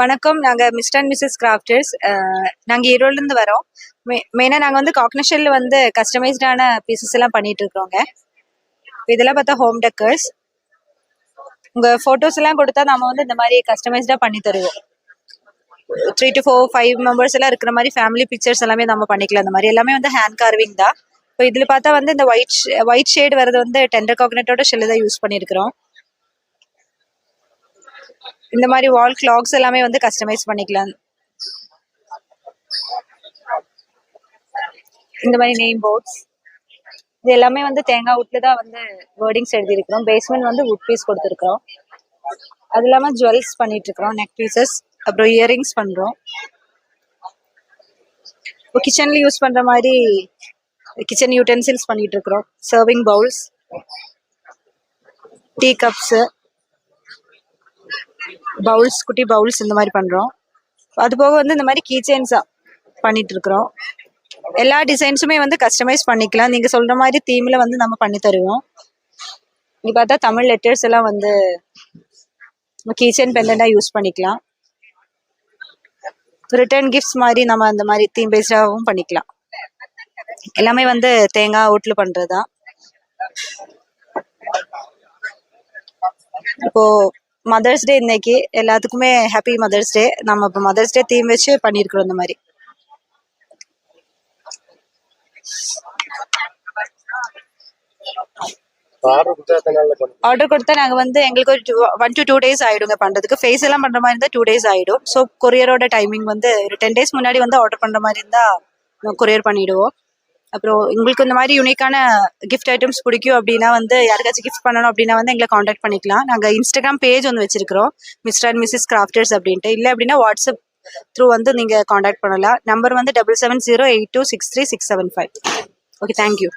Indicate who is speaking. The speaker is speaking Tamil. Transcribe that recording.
Speaker 1: வணக்கம். நாங்கள் மிஸ்டர் அண்ட் மிஸ்ஸஸ் கிராஃப்டர்ஸ் நாங்கள் ஈரோடுலேருந்து வரோம். மெ மெயினாக நாங்கள் வந்து காக்னஷனில் வந்து கஸ்டமைஸ்டான பீசஸ் எல்லாம் பண்ணிட்டு இருக்கிறோங்க இதெல்லாம் பார்த்தா ஹோம் டெக்கர்ஸ் உங்கள் ஃபோட்டோஸ் எல்லாம் கொடுத்தா நம்ம வந்து இந்த மாதிரி கஸ்டமைஸ்டாக பண்ணி தருவோம். Three to four five members எல்லாம் இருக்கிற மாதிரி ஃபேமிலி பிக்சர்ஸ் எல்லாமே நம்ம பண்ணிக்கலாம். அந்த மாதிரி எல்லாமே வந்து ஹேண்ட் கார்விங் தான். இப்போ இதில் பார்த்தா வந்து இந்த ஒயிட் ஒயிட் ஷேட் வரது வந்து டெண்டர் காக்னெட்டோட ஷெல்லு தான் யூஸ் பண்ணியிருக்கிறோம் இந்த மாதிரி வால் கிளாக்ஸ் எல்லாமே வந்து கஸ்டமைஸ் பண்ணிக்கலாம். இந்த மாதிரி நேம் போர்ட்ஸ் இது எல்லாமே வந்து தேங்காய் உட்ல தான் வந்து வேர்டிங்ஸ் எழுதியிருக்கிறோம். பேஸ்மெண்ட் வந்து உட் பீஸ் கொடுத்துருக்குறோம். அது இல்லாமல் ஜுவல்ஸ் பண்ணிட்டு இருக்கிறோம் நெக் பீசஸ் அப்புறம் இயரிங்ஸ் பண்ணுறோம் இப்போ கிச்சன்ல யூஸ் பண்ணுற மாதிரி கிச்சன் யூட்டென்சில்ஸ் பண்ணிட்டு இருக்கிறோம் serving bowls tea cups bowls குட்டி பவுல்ஸ் இந்த மாதிரி பண்றோம். அது போக வந்து இந்த மாதிரி கீ பண்ணிட்டு இருக்கிறோம் எல்லா டிசைன்ஸுமே வந்து கஸ்டமைஸ் பண்ணிக்கலாம். நீங்க சொல்ற மாதிரி தீம்ல வந்து நம்ம பண்ணி தருவோம். இங்க பார்த்தா தமிழ் லெட்டர்ஸ் எல்லாம் வந்து கீச்சைன் செயின் பெண்டா யூஸ் பண்ணிக்கலாம். ரிட்டர்ன் கிஃப்ட்ஸ் மாதிரி நம்ம அந்த மாதிரி தீம் பேஸ்டாகவும் பண்ணிக்கலாம். எல்லாமே வந்து தேங்காய் ஓட்டில் பண்ணுறதா இப்போது மதர்ஸ் டே இன்னைக்கு எல்லாத்துக்குமே ஹாப்பி மதர்ஸ் டே நம்ம இப்போ மதர்ஸ் டே தீம் வச்சு பண்ணியிருக்கிறோம் இந்த மாதிரி. ஆர்டர் கொடுத்தா நாங்கள் வந்து எங்களுக்கு ஒரு ஒன் டு டூ டேஸ் ஆயிடுங்க பண்ணுறதுக்கு ஃபேஸ் எல்லாம் பண்ணுற மாதிரி இருந்தால் டூ டேஸ் ஆயிடும். ஸோ கொரியரோட டைமிங் வந்து ஒரு டென் டேஸ் முன்னாடி வந்து ஆர்டர் பண்ணுற மாதிரி இருந்தால் கொரியர் பண்ணிடுவோம். அப்புறம் உங்களுக்கு இந்த மாதிரி யூனிக்கான கிஃப்ட் ஐட்டம்ஸ் பிடிக்கும் அப்படின்னா வந்து யாருக்காச்சும் கிஃப்ட் பண்ணணும் அப்படின்னா வந்து எங்களை காண்டாக்ட் பண்ணிக்கலாம். நாங்கள் இன்ஸ்டாகிராம் பேஜ் வந்து வச்சிருக்கிறோம். மிஸ்டர் அண்ட் மிஸ்ஸஸ் கிராஃப்டர்ஸ் அப்படின்ட்டு. இல்லை அப்படின்னா வாட்ஸ்அப் த்ரூ வந்து நீங்கள் காண்டாக்ட் பண்ணலாம். நம்பர் வந்து double seven zero eight two six three six seven five okay thank you